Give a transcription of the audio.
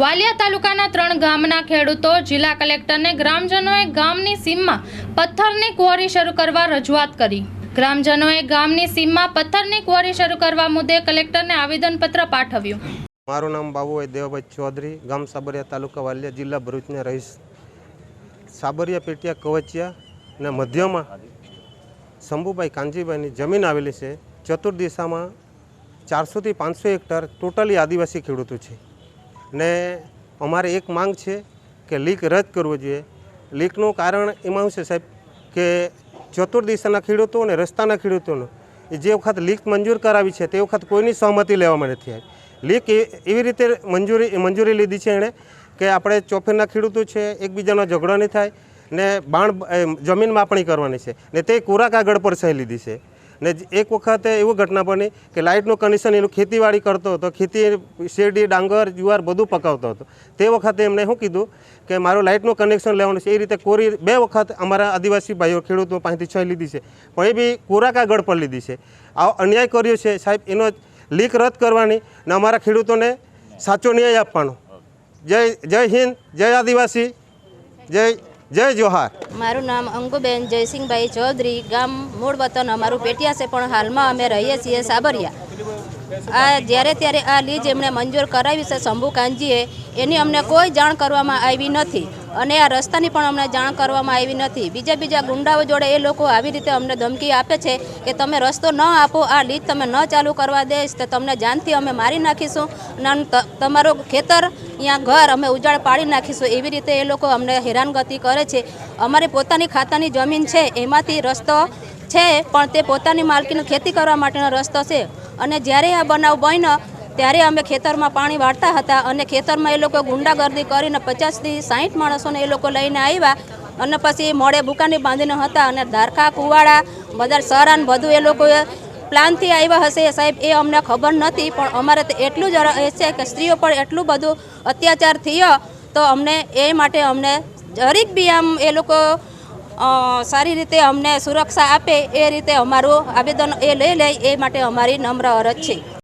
વાલિયા તાલુકાના ત્રણ ગામના ખેડૂતો જિલ્લા કલેક્ટરને ગ્રામજનોએ ગામની સીમમાં પથ્થરની ક્વોરી શરૂ કરવા રજૂઆત કરી. ગ્રામજનોએ ગામની સીમમાં પથ્થરની ક્વોરી શરૂ કરવા મુદ્દે કલેક્ટરને આવેદનપત્ર પાઠવ્યું. મારું નામ બાબુભાઈ દેવભાઈ ચૌધરી, ગામ સાબરિયા તાલુકા વાલિયા, જિલ્લા ભરૂચના રહીશ. સાબરિયા પેટિયા કવચિયા ને મધ્યમાં શંભુભાઈ કાનજીભાઈની જમીન આવેલી છે. ચતુર્દિશામાં ચારસોથી પાંચસો હેક્ટર ટોટલી આદિવાસી ખેડૂતો છે. ને અમારે એક માંગ છે કે લીક રદ કરવો જોઈએ. લીકનું કારણ એમાં શું છે સાહેબ? કે ચતુર્દિશાના ખેડૂતો અને રસ્તાના ખેડૂતોનો જે વખત લીક મંજૂર કરાવી છે તે વખત કોઈની સહમતિ લેવામાં નથી આવી. લીક એવી રીતે મંજૂરી મંજૂરી લીધી છે એણે કે આપણે ચોફેરના ખેડૂતો છે, એકબીજાનો ઝઘડો નહીં થાય ને બાણ જમીન માપણી કરવાની છે ને તે કોરા કાગળ પર સહી લીધી છે. ને એક વખતે એવું ઘટના બની કે લાઇટનું કનેક્શન એનું ખેતીવાડી કરતો હતો, ખેતી શેરડી, ડાંગર, જુવાર બધું પકાવતો હતો. તે વખતે એમણે શું કીધું કે મારું લાઇટનું કનેક્શન લેવાનું છે, એ રીતે કોરી બે વખત અમારા આદિવાસી ભાઈઓ ખેડૂતો પાસેથી છ લીધી છે. પણ એ બી કોરા કાગળ પર લીધી છે. આવો અન્યાય કર્યો છે, સાહેબ, એનો લીક રદ કરવાની ને અમારા ખેડૂતોને સાચો ન્યાય આપવાનો. જય જય હિન્દ, જય આદિવાસી, જય જય જોહાર. મારું નામ અંગુબેન જયસિંહભાઈ ચૌધરી, ગામ મૂળ વતન અમારું પેટિયા છે, પણ હાલમાં અમે રહીએ છીએ સાબરિયા. આ જ્યારે ત્યારે આ લીજ એમણે મંજૂર કરાવી છે શંભુ કાંજીએ એની અમને કોઈ જાણ કરવામાં આવી નથી. અને આ રસ્તાની પણ અમને જાણ કરવામાં આવી નથી. બીજા બીજા ગુંડાઓ જોડે એ લોકો આવી રીતે અમને ધમકી આપે છે કે તમે રસ્તો ન આપો, આ લીજ તમે ન ચાલુ કરવા દઈશ તો તમને જાનથી અમે મારી નાખીશું. અને તમારું ખેતર અહીંયા ઘર અમે ઉજાડ પાડી નાખીશું. એવી રીતે એ લોકો અમને હેરાનગતિ કરે છે. અમારી પોતાની ખાતાની જમીન છે, એમાંથી રસ્તો છે, પણ તે પોતાની માલકીની ખેતી કરવા માટેનો રસ્તો છે. અને જ્યારે આ બનાવ બન્યો, ત્યારે અમે ખેતરમાં પાણી વાળતા હતા અને ખેતરમાં એ લોકો ગુંડાગર્દી કરીને પચાસથી સાહીઠ માણસોને એ લોકો લઈને આવ્યા. અને પછી મોડે બુકાની બાંધીને હતા અને ધારખા, કુવાડા બધા સરાન બધું એ લોકોએ પ્લાનથી આવ્યા હશે. સાહેબ, એ અમને ખબર નથી પણ અમારે તો એટલું જ છે કે સ્ત્રીઓ પર એટલું બધું અત્યાચાર થયો, તો અમને એ માટે અમને જરીક બી આમ એ લોકો સારી રીતે અમને સુરક્ષા આપે એ રીતે અમારું આવેદન એ લઈ લે એ માટે અમારી નમ્ર અરજ છે.